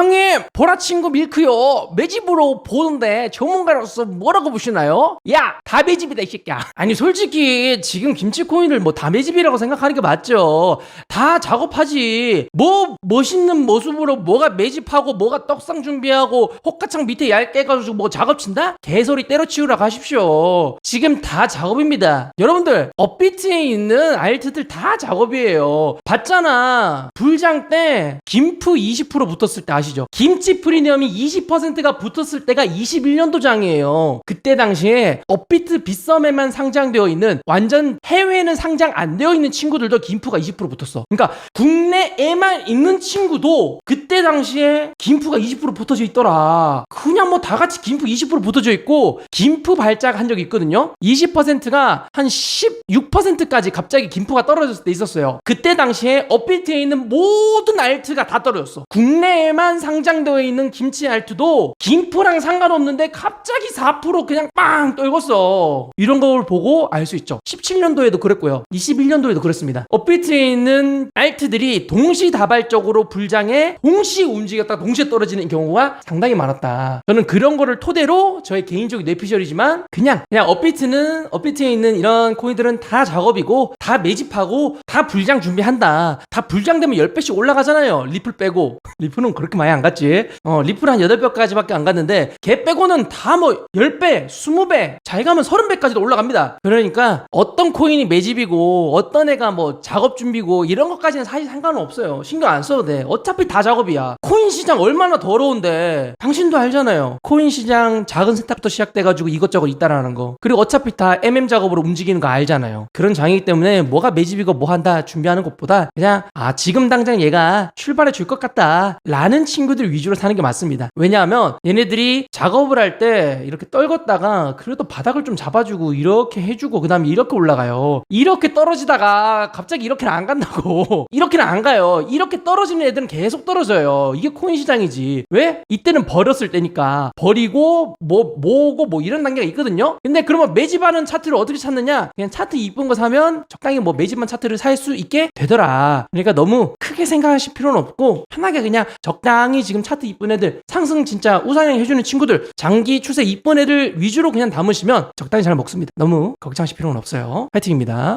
형님 보라 친구 밀크요. 매집으로 보는데 전문가로서 뭐라고 보시나요? 야 다 매집이다 이 새끼야. 아니 솔직히 지금 김치코인을 뭐 다 매집이라고 생각하는 게 맞죠? 다 작업하지. 뭐 멋있는 모습으로 뭐가 매집하고 뭐가 떡상 준비하고 호가창 밑에 얇게 해가지고 뭐 작업친다? 개소리 때려치우라 가십시오. 지금 다 작업입니다. 여러분들 업비트에 있는 알트들 다 작업이에요. 봤잖아. 불장 때 김프 20% 붙었을 때 아시 죠? 김치 프리미엄이 20%가 붙었을 때가 21년도 장이에요. 그때 당시에 업비트 빗썸에만 상장되어 있는 완전 해외는 상장 안 되어 있는 친구들도 김프가 20% 붙었어. 그러니까 국내에만 있는 친구도 그때 당시에 김프가 20% 붙어져 있더라. 그냥 뭐 다 같이 김프 20% 붙어져 있고 김프 발작 한 적이 있거든요. 20%가 한 16%까지 갑자기 김프가 떨어졌을 때 있었어요. 그때 당시에 업비트에 있는 모든 알트가 다 떨어졌어. 국내에만 상장되어 있는 김치 알트도 김프랑 상관없는데 갑자기 4% 그냥 빵 떨궜어. 이런 걸 보고 알 수 있죠. 17년도에도 그랬고요. 21년도에도 그랬습니다. 업비트에 있는 알트들이 동시다발적으로 불장에 동시 움직였다 동시에 떨어지는 경우가 상당히 많았다. 저는 그런 거를 토대로 저의 개인적인 뇌피셜이지만 그냥 그냥 업비트는 업비트에 있는 이런 코인들은 다 작업이고 다 매집하고 다 불장 준비한다. 다 불장되면 10배씩 올라가잖아요. 리플 빼고. 리플은 그렇게 많이 안 갔지. 어, 리플 한 8배까지밖에 안 갔는데 걔 빼고는 다 뭐 10배, 20배, 잘 가면 30배까지도 올라갑니다. 그러니까 어떤 코인이 매집이고 어떤 애가 뭐 작업 준비고 이런 것까지는 사실 상관은 없어요. 신경 안 써도 돼. 어차피 다 작업이야. 코인 시장 얼마나 더러운데 당신도 알잖아요. 코인 시장 작은 세탁부터 시작돼가지고 이것저것 있다라는 거. 그리고 어차피 다 MM 작업으로 움직이는 거 알잖아요. 그런 장이기 때문에 뭐가 매집이고 뭐 한다 준비하는 것보다 그냥 아 지금 당장 얘가 출발해 줄 것 같다 라는 친구들 위주로 사는 게 맞습니다. 왜냐하면 얘네들이 작업을 할 때 이렇게 떨궜다가 그래도 바닥을 좀 잡아주고 이렇게 해주고 그 다음에 이렇게 올라가요. 이렇게 떨어지다가 갑자기 이렇게는 안 간다고. 이렇게는 안 가요. 이렇게 떨어지는 애들은 계속 떨어져요. 이게 코인 시장이지. 왜? 이때는 버렸을 때니까. 버리고 뭐 모으고 뭐 이런 단계가 있거든요. 근데 그러면 매집하는 차트를 어떻게 찾느냐? 그냥 차트 이쁜 거 사면 적당히 뭐 매집한 차트를 살 수 있게 되더라. 그러니까 너무 크게 생각하실 필요는 없고 편하게 그냥 적당 히 지금 차트 이쁜 애들 상승 진짜 우상향 해주는 친구들 장기 추세 이쁜 애들 위주로 그냥 담으시면 적당히 잘 먹습니다. 너무 걱정하실 필요는 없어요. 파이팅입니다.